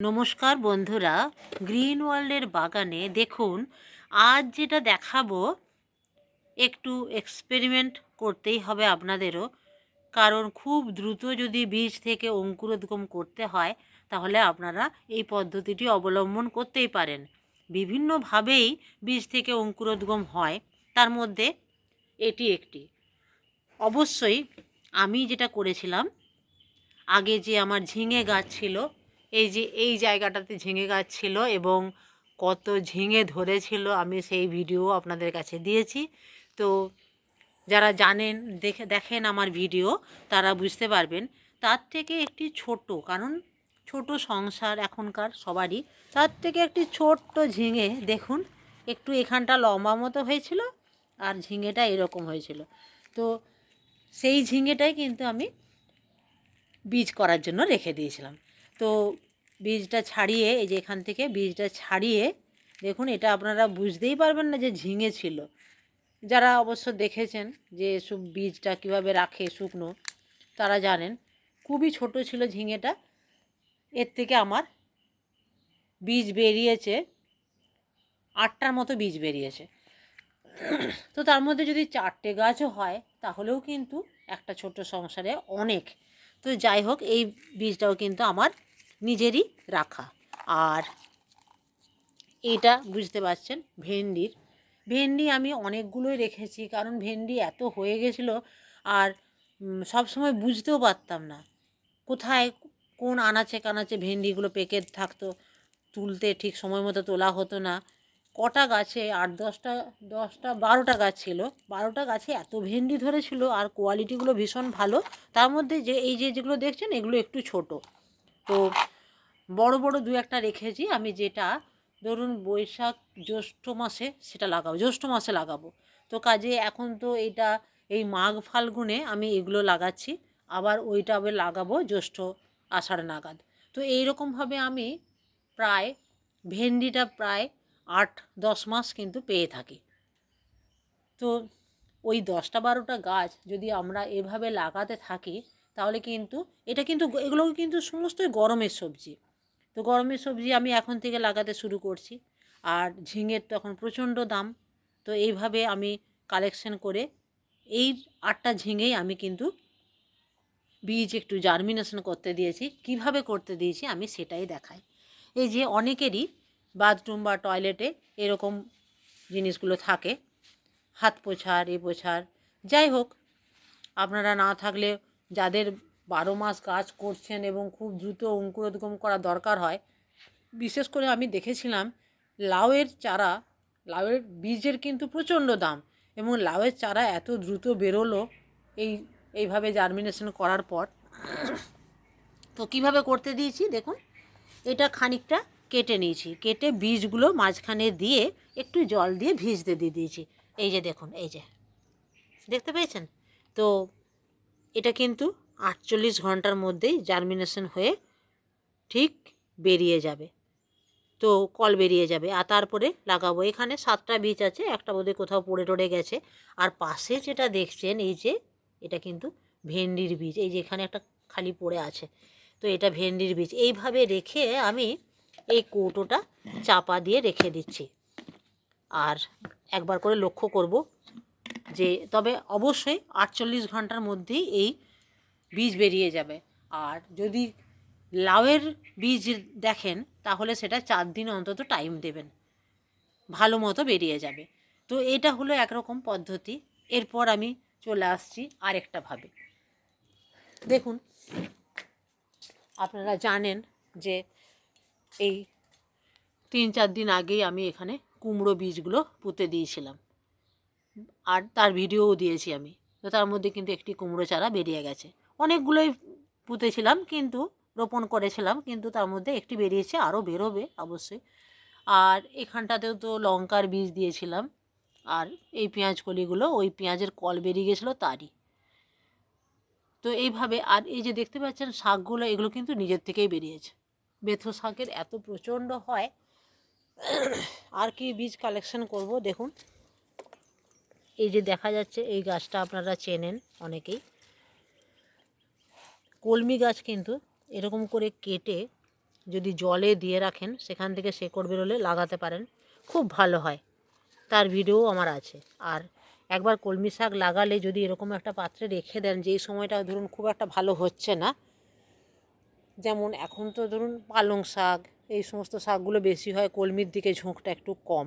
নমস্কার বন্ধুরা, গ্রিন ওয়ার্ল্ডের বাগানে দেখুন, আজ যেটা দেখাবো, একটু এক্সপেরিমেন্ট করতেই হবে আপনাদেরও। কারণ খুব দ্রুত যদি বীজ থেকে অঙ্কুরোদ্গম করতে হয়, তাহলে আপনারা এই পদ্ধতিটি অবলম্বন করতেই পারেন। বিভিন্নভাবেই বীজ থেকে অঙ্কুরোদ্গম হয়, তার মধ্যে এটি একটি। অবশ্যই আমি যেটা করেছিলাম, আগে যে আমার ঝিঙে গাছ ছিল এই যে, এই জায়গাটাতে ঝিঙে গাছ ছিল এবং কত ঝিঙে ধরেছিল, আমি সেই ভিডিও আপনাদের কাছে দিয়েছি। তো যারা জানেন, দেখে, দেখেন আমার ভিডিও, তারা বুঝতে পারবেন, তার থেকে একটি ছোট, কারণ ছোট সংসার এখনকার সবারই, তার থেকে একটি ছোট্ট ঝিঙে, দেখুন, একটু এখানটা লম্বা মতো হয়েছিল আর ঝিঙেটা এরকম হয়েছিল। তো সেই ঝিঙেটাই কিন্তু আমি বীজ করার জন্য রেখে দিয়েছিলাম। তো বীজটা ছাড়িয়ে, এই যে এখান থেকে বীজটা ছাড়িয়ে, দেখুন এটা আপনারা বুঝতেই পারবেন না যে ঝিঙে ছিল যারা অবশ্য দেখেছেন যে সব বীজটা কীভাবে রাখে শুকনো, তারা জানেন, খুবই ছোট ছিল ঝিঙেটা। এর থেকে আমার বীজ বেরিয়েছে, আটটার মতো বীজ বেরিয়েছে। তো তার মধ্যে যদি চারটে গাছও হয়, তাহলেও কিন্তু একটা ছোট সংসারে অনেক। তো যাই হোক, এই বীজটাও কিন্তু আমার নিজেরই রাখা। আর এটা বুঝতে পারছেন, ভেন্ডির। ভেন্ডি আমি অনেকগুলোই রেখেছি, কারণ ভেন্ডি এত হয়ে গেছিল আর সব সময় বুঝতেও পারতাম না কোথায় কোন আনাচে কানাচে ভেন্ডিগুলো পেকে থাকতো। তুলতে ঠিক সময় মতো তোলা হতো না। কটা গাছে আট দশটা দশটা, বারোটা গাছ ছিল। বারোটা গাছে এত ভেন্ডি ধরেছিল আর কোয়ালিটিগুলো ভীষণ ভালো। তার মধ্যে যে, এই যে যেগুলো দেখছেন এগুলো একটু ছোট। তো বড় বড় দু একটা রেখেছি। আমি যেটা, ধরুন বৈশাখ জ্যৈষ্ঠ মাসে সেটা লাগাবো, জ্যৈষ্ঠ মাসে লাগাবো। তো কাজে এখন তো এটা, এই মাঘ ফাল্গুনে আমি এগুলো লাগাচ্ছি। আবার ওইটা আবার লাগাবো জ্যৈষ্ঠ আষাঢ় নাগাদ। তো এইরকমভাবে আমি প্রায়, ভেন্ডিটা প্রায় আট, দশ মাস কিন্তু পেয়ে থাকি। তো ওই দশটা বারোটা গাছ যদি আমরা এভাবে লাগাতে থাকি তাহলে কিন্তু এটা কিন্তু এগুলো কিন্তু সমস্তই গরমের সবজি। তো গরমের সবজি আমি এখন থেকে লাগাতে শুরু করছি। আর ঝিঙের তখন প্রচণ্ড দাম। তো এইভাবে আমি কালেকশন করে এই আটটা ঝিঙেই আমি কিন্তু বীজ একটু জার্মিনেশন করতে দিয়েছি। কীভাবে করতে দিয়েছি আমি সেটাই দেখাই। এই যে অনেকেরই বাথরুম বা টয়লেটে এরকম জিনিসগুলো থাকে। হাত পোছার, এ পোছার, যাই হোক, আপনারা না থাকলে যাদের বারো মাস কাজ করছেন এবং খুব দ্রুত অঙ্কুরোদ্গম করা দরকার হয়, বিশেষ করে আমি দেখেছিলাম লাউয়ের চারা, লাউয়ের বীজের কিন্তু প্রচণ্ড দাম এবং লাউয়ের চারা এত দ্রুত বেরোলো এই, এইভাবে জার্মিনেশন করার পর। তো কীভাবে করতে দিয়েছি দেখুন, এটা খানিকটা কেটে নিয়েছি, কেটে বীজগুলো মাঝখানে দিয়ে একটু জল দিয়ে ভিজতে দিয়ে দিয়েছি। এই যে দেখুন, এই যে, দেখতে পেয়েছেন? তো এটা কিন্তু আটচল্লিশ ঘণ্টার মধ্যেই জার্মিনেশন হয়ে ঠিক বেরিয়ে যাবে। তো কল বেরিয়ে যাবে। আর তারপরে লাগাবো। এখানে সাতটা বীজ আছে, একটা বোধহয় কোথাও পড়ে টড়ে গেছে। আর পাশে যেটা দেখছেন, এই যে এটা কিন্তু ভেন্ডির বীজ। এই যে এখানে একটা খালি পড়ে আছে। তো এটা ভেন্ডির বীজ। এইভাবে রেখে আমি এই কৌটোটা চাপা দিয়ে রেখে দিচ্ছি। আর একবার করে লক্ষ্য করব যে তবে অবশ্যই আটচল্লিশ ঘণ্টার মধ্যেই এই বীজ বেরিয়ে যাবে। আর যদি লাউয়ের বীজ দেখেন, তাহলে সেটা চার দিন অন্তত টাইম দেবেন। ভালো মতো বেরিয়ে যাবে। তো এটা হলো একরকম পদ্ধতি। এরপর আমি চলে আসছি আরেকটা ভাবে। দেখুন, আপনারা জানেন যে এই তিন চার দিন আগেই আমি এখানে কুমড়ো বীজগুলো পুঁতে দিয়েছিলাম। আর তার ভিডিওও দিয়েছি আমি। তো তার মধ্যে কিন্তু একটি কুমড়ো চারা বেরিয়ে গেছে। অনেকগুলোই পুঁতেছিলাম কিন্তু, রোপণ করেছিলাম কিন্তু তার মধ্যে একটি বেরিয়েছে, আরও বেরোবে অবশ্যই। আর এখানটাতেও তো লঙ্কার বীজ দিয়েছিলাম, আর এই পেঁয়াজ কলিগুলো ওই পেঁয়াজের কল বেরিয়ে গেছিল তারই। তো এইভাবে, আর এই যে দেখতে পাচ্ছেন শাকগুলো, এগুলো কিন্তু নিজের থেকেই বেরিয়েছে। বেথো শাকের এত প্রচণ্ড হয়, আর কি বীজ কালেকশন করব দেখুন। এই যে দেখা যাচ্ছে, এই গাছটা আপনারা চেনেন অনেকেই। কলমি গাছ কিন্তু এরকম করে কেটে যদি জলে দিয়ে রাখেন, সেখান থেকে শেকড় বেরোলে লাগাতে পারেন। খুব ভালো হয়। তার ভিডিও আমার আছে। আর একবার কলমি শাক লাগালে যদি এরকম একটা পাত্রে রেখে দেন যেই সময়টা ধরুন খুব একটা ভালো হচ্ছে না, যেমন এখন তো ধরুন পালং শাক, এই সমস্ত শাকগুলো বেশি হয়, কলমির দিকে ঝোঁকটা একটু কম।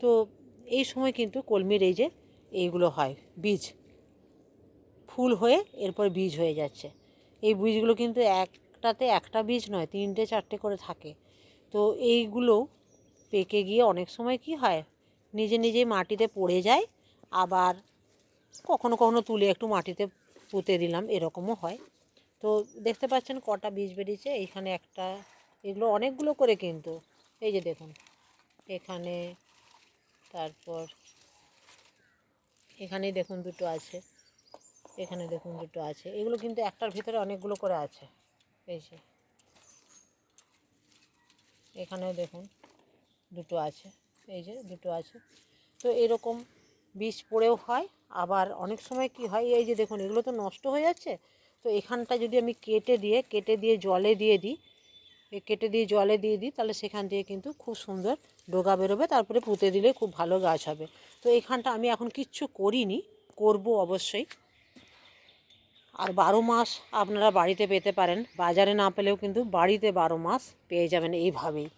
তো এই সময় কিন্তু কলমির এই যে এইগুলো হয়, বীজ। ফুল হয়ে এরপর বীজ হয়ে যাচ্ছে। এই বীজগুলো কিন্তু একটাতে একটা বীজ নয়, তিনটে চারটে করে থাকে। তো এইগুলো পেকে গিয়ে অনেক সময় কি হয়, নিজে নিজেই মাটিতে পড়ে যায়, আবার কখনো কখনো তুলে একটু মাটিতে পুঁতে দিলাম, এরকমও হয়। তো দেখতে পাচ্ছেন কটা বীজ বেরিয়েছে, এইখানে একটা, এগুলো অনেকগুলো করে কিন্তু। এই যে দেখুন, এখানে, তারপর এখানেই দেখুন দুটো আছে। এখানে দেখুন দুটো আছে। এগুলো কিন্তু একটার ভিতরে অনেকগুলো করে আছে। এই যে। এখানেও দেখুন দুটো আছে। এই যে দুটো আছে। তো এরকম বীজ পড়েও হয়। আবার অনেক সময় কি হয়, এই যে দেখুন, এগুলো তো নষ্ট হয়ে যাচ্ছে। তো এখানটা যদি আমি কেটে দিয়ে কেটে দিয়ে জলে দিয়ে দিই কেটে দিয়ে জলে দিয়ে দিই, তাহলে সেখান থেকে কিন্তু খুব সুন্দর ডোগা বেরোবে। তারপরে পুঁতে দিলে খুব ভালো গাছ হবে। তো এখানটা আমি এখন কিচ্ছু করিনি, করব অবশ্যই। আর বারো মাস আপনারা বাড়িতে পেতে পারেন, বাজারে না পেলেও কিন্তু বাড়িতে বারো মাস পেয়ে যাবেন এইভাবেই।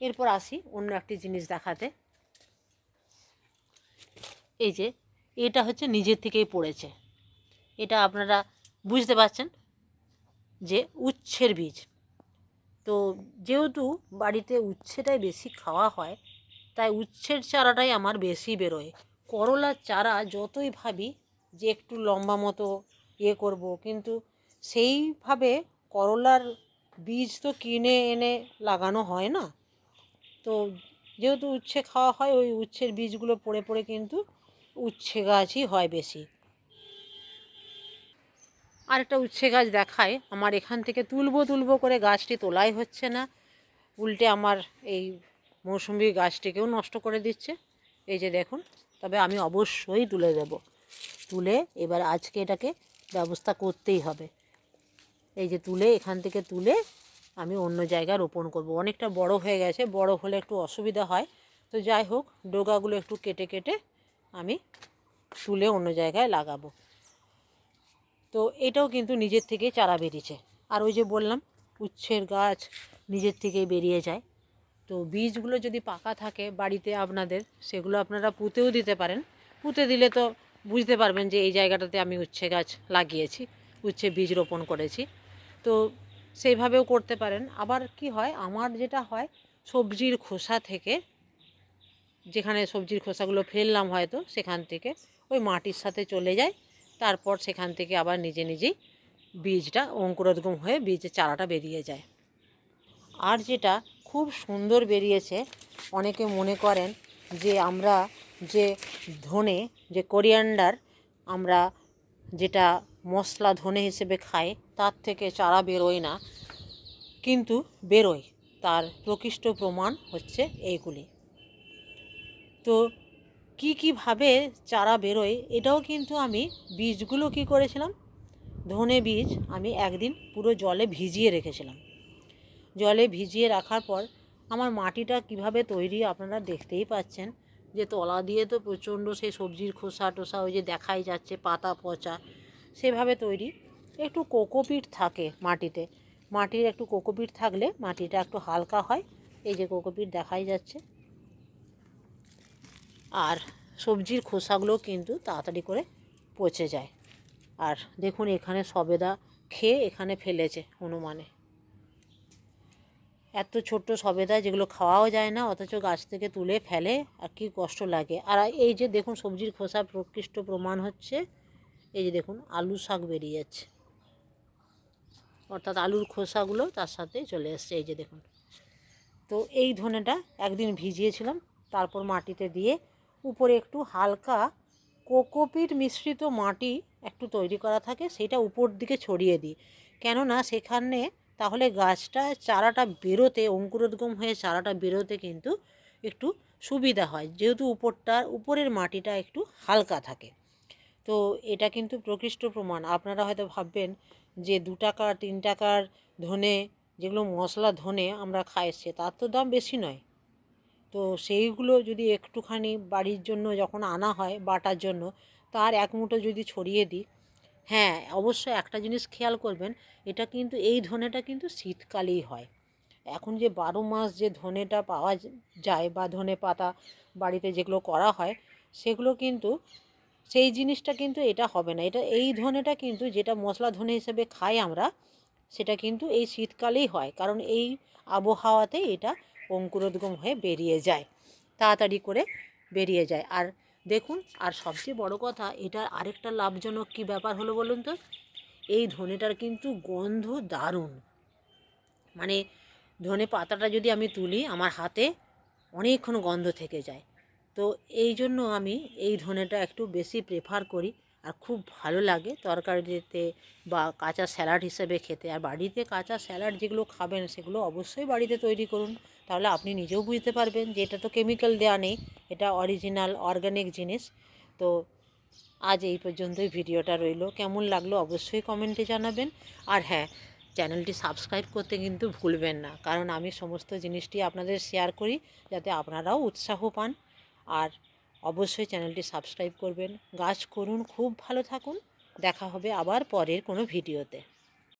এরপর আসি অন্য একটি জিনিস দেখাতে। এই যে, এটা হচ্ছে নিজের থেকেই পড়েছে। এটা আপনারা বুঝতে পারছেন যে উচ্ছের বীজ। তো যেহেতু বাড়িতে উচ্ছেটাই বেশি খাওয়া হয় তাই উচ্ছের চারাটাই আমার বেশি বেরোয়। করলার চারা যতই ভাবি যে একটু লম্বা মতো ইয়ে করব, কিন্তু সেইভাবে করলার বীজ তো কিনে এনে লাগানো হয় না। তো যেহেতু উচ্ছে খাওয়া হয়, ওই উচ্ছের বীজগুলো পড়ে পড়ে কিন্তু উচ্ছে গাছই হয় বেশি। আরেকটা উচ্ছে গাছ দেখায় আমার এখান থেকে তুলবো তুলবো করে গাছটি তোলাই হচ্ছে না। উল্টে আমার এই মৌসুমি গাছটিকেও নষ্ট করে দিচ্ছে। এই যে দেখুন, তবে আমি অবশ্যই তুলে দেব। তুলে এবার আজকে এটাকে ব্যবস্থা করতেই হবে। এই যে তুলে, এখান থেকে তুলে আমি অন্য জায়গায় রোপণ করব। অনেকটা বড় হয়ে গেছে, বড় হলে একটু অসুবিধা হয়। তো যাই হোক, ডোগাগুলো একটু কেটে কেটে আমি তুলে অন্য জায়গায় লাগাবো। তো এটাও কিন্তু নিজের থেকেই চারা বেরিয়েছে। আর ওই যে বললাম, উচ্ছের গাছ নিজের থেকেই বেরিয়ে যায়। তো বীজগুলো যদি পাকা থাকে বাড়িতে আপনাদের, সেগুলো আপনারা পুঁতেও দিতে পারেন। পুঁতে দিলে তো বুঝতে পারবেন যে এই জায়গাটাতে আমি উচ্ছে গাছ লাগিয়েছি, উচ্ছে বীজ রোপণ করেছি। তো সেইভাবেও করতে পারেন। আবার কি হয়, আমার যেটা হয়, সবজির খোসা থেকে, যেখানে সবজির খোসাগুলো ফেললাম হয়তো, সেখান থেকে ওই মাটির সাথে চলে যায়। তারপর সেখান থেকে আবার নিজে নিজেই বীজটা অঙ্কুরোদ্গম হয়ে বীজের চারাটা বেরিয়ে যায়। আর যেটা খুব সুন্দর বেরিয়েছে। অনেকে মনে করেন যে আমরা যে ধনে, যে কোরিয়ান্ডার আমরা যেটা মশলা ধনে হিসেবে খাই, তার থেকে চারা বেরোয় না। কিন্তু বেরোয়। তার প্রকৃষ্ট প্রমাণ হচ্ছে এইগুলি। তো কী কীভাবে চারা বেরোয়, এটাও কিন্তু আমি বীজগুলো কি করেছিলাম? ধনে বীজ আমি একদিন পুরো জলে ভিজিয়ে রেখেছিলাম। জলে ভিজিয়ে রাখার পর আমার মাটিটা কীভাবে তৈরি আপনারা দেখতেই পাচ্ছেন। যে তলা দিয়ে তো প্রচণ্ড সেই সবজির খোসা টোসা ওই যে দেখাই যাচ্ছে পাতা, পচা, সেভাবে তৈরি। একটু কোকোপিট থাকে মাটিতে। মাটির একটু কোকোপিট থাকলে মাটিটা একটু হালকা হয়। এই যে কোকোপিট দেখাই যাচ্ছে। আর সবজির খোসাগুলো কিন্তু তাড়াতাড়ি করে পচে যায়। আর দেখুন এখানে সবেদা খেয়ে এখানে ফেলেছে হনুমানে। এত ছোট্ট সবেদা যেগুলো খাওয়াও যায় না, অথচ গাছ থেকে তুলে ফেলে, আর কি কষ্ট লাগে। আর এই যে দেখুন, সবজির খোসা প্রকৃষ্ট প্রমাণ হচ্ছে। এই যে দেখুন, আলু শাক বেরিয়ে যাচ্ছে অর্থাৎ আলুর খোসাগুলো তার সাথে চলে এসছে, এই যে দেখুন। তো এই ধনেটা একদিন ভিজিয়েছিলাম, তারপর মাটিতে দিয়ে উপরে একটু হালকা কোকোপিট মিশ্রিত মাটি একটু তৈরি করা থাকে, সেটা উপর দিকে ছড়িয়ে দিই। কেননা সেখানে তাহলে গাছটা চারাটা বেরোতে, অঙ্কুরোদ্গম হয়ে চারাটা বেরোতে কিন্তু একটু সুবিধা হয়। যেহেতু উপরটা, উপরের মাটিটা একটু হালকা থাকে। তো এটা কিন্তু প্রকৃষ্ট প্রমাণ। আপনারা হয়তো ভাববেন যে দু টাকা তিন টাকার ধনে, যেগুলো মশলা ধনে আমরা খাই, সে তার তো দাম বেশি নয়। তো সেইগুলো যদি একটুখানি বাড়ির জন্য যখন আনা হয়, বাটার জন্য, তার এক মুঠো যদি ছড়িয়ে দিই হ্যাঁ অবশ্যই একটা জিনিস খেয়াল করবেন, এটা কিন্তু এই ধনেটা কিন্তু শীতকালেই হয়। এখন যে বারো মাস যে ধনেটা পাওয়া যায় বা ধনে পাতা বাড়িতে যেগুলো করা হয়, সেগুলো কিন্তু সেই জিনিসটা কিন্তু এটা হবে না। এটা, এই ধনেটা কিন্তু যেটা মশলা ধনে হিসেবে খাই আমরা, সেটা কিন্তু এই শীতকালেই হয়, কারণ এই আবহাওয়াতে এটা অঙ্কুরোদ্গম হয়ে বেরিয়ে যায়, তাড়াতাড়ি করে বেরিয়ে যায়। আর দেখুন, আর সবচেয়ে বড় কথা এটার আরেকটা লাভজনক কী ব্যাপার হলো বলুন তো? এই ধনেটার কিন্তু গন্ধ দারুণ। মানে ধনে পাতাটা যদি আমি তুলি, আমার হাতে অনেকক্ষণ গন্ধ থেকে যায়। তো এই জন্য আমি এই ধনেটা একটু বেশি প্রেফার করি, আর খুব ভালো লাগে তরকারিতে বা কাঁচা স্যালাড হিসেবে খেতে। আর বাড়িতে কাঁচা স্যালাড যেগুলো খাবেন, সেগুলো অবশ্যই বাড়িতে তৈরি করুন। তাহলে আপনি নিজেও বুঝতে পারবেন যে এটা তো কেমিক্যাল দেওয়া নেই, এটা অরিজিনাল অর্গানিক জিনিস। তো আজ এই পর্যন্তই ভিডিওটা রইল। কেমন লাগল অবশ্যই কমেন্টে জানাবেন। আর হ্যাঁ চ্যানেলটি সাবস্ক্রাইব করতে কিন্তু ভুলবেন না, কারণ আমি সমস্ত জিনিসটি আপনাদের শেয়ার করি যাতে আপনারাও উৎসাহ পান। আর অবশ্যই চ্যানেলটি সাবস্ক্রাইব করবেন। গাছ করুন, খুব ভালো থাকুন। দেখা হবে আবার পরের কোনো ভিডিওতে।